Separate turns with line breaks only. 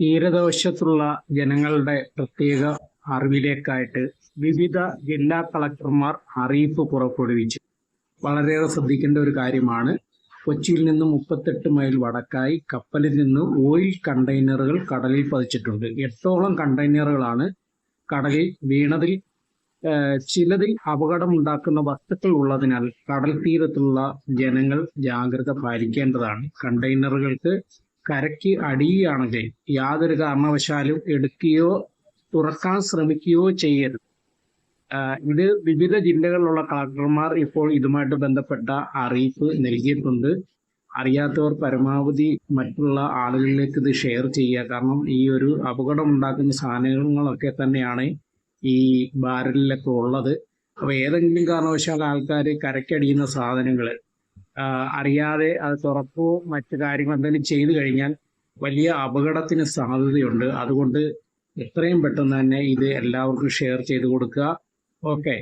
തീരദേശത്തുള്ള ജനങ്ങളുടെ പ്രത്യേക അറിവിലേക്കായിട്ട് വിവിധ ജില്ലാ കളക്ടർമാർ അറിയിപ്പ് പുറപ്പെടുവിച്ചു. വളരെയേറെ ശ്രദ്ധിക്കേണ്ട ഒരു കാര്യമാണ് കൊച്ചിയിൽ നിന്ന് മുപ്പത്തെട്ട് മൈൽ വടക്കായി കപ്പലിൽ നിന്ന് ഓയിൽ കണ്ടെയ്നറുകൾ കടലിൽ പതിച്ചിട്ടുണ്ട്. എട്ടോളം കണ്ടെയ്നറുകളാണ് കടലിൽ വീണതിൽ ചിലതിൽ അപകടമുണ്ടാക്കുന്ന വസ്തുക്കൾ ഉള്ളതിനാൽ കടൽ തീരത്തുള്ള ജനങ്ങൾ ജാഗ്രത പാലിക്കേണ്ടതാണ്. കണ്ടെയ്നറുകൾക്ക് കരയ്ക്ക് അടിയുകയാണെങ്കിൽ യാതൊരു കാരണവശാലും എടുക്കുകയോ തുറക്കാൻ ശ്രമിക്കുകയോ ചെയ്യരുത്. ഇത് വിവിധ ജില്ലകളിലുള്ള കളക്ടർമാർ ഇപ്പോൾ ഇതുമായിട്ട് ബന്ധപ്പെട്ട അറിയിപ്പ് നൽകിയിട്ടുണ്ട്. അറിയാത്തവർ പരമാവധി മറ്റുള്ള ആളുകളിലേക്ക് ഇത് ഷെയർ ചെയ്യുക. കാരണം ഈ ഒരു അപകടം ഉണ്ടാക്കുന്ന സാധനങ്ങളൊക്കെ തന്നെയാണ് ഈ ബാരലിലൊക്കെ ഉള്ളത്. അപ്പോൾ ഏതെങ്കിലും കാരണവശാൽ ആൾക്കാർ കരക്കടിയുന്ന സാധനങ്ങൾ അറിയാതെ അത് തുറപ്പോ മറ്റു കാര്യങ്ങൾ എന്തെങ്കിലും ചെയ്തു കഴിഞ്ഞാൽ വലിയ അപകടത്തിന് സാധ്യതയുണ്ട്. അതുകൊണ്ട് എത്രയും പെട്ടെന്ന് തന്നെ ഇത് എല്ലാവർക്കും ഷെയർ ചെയ്ത് കൊടുക്കുക. ഓക്കെ.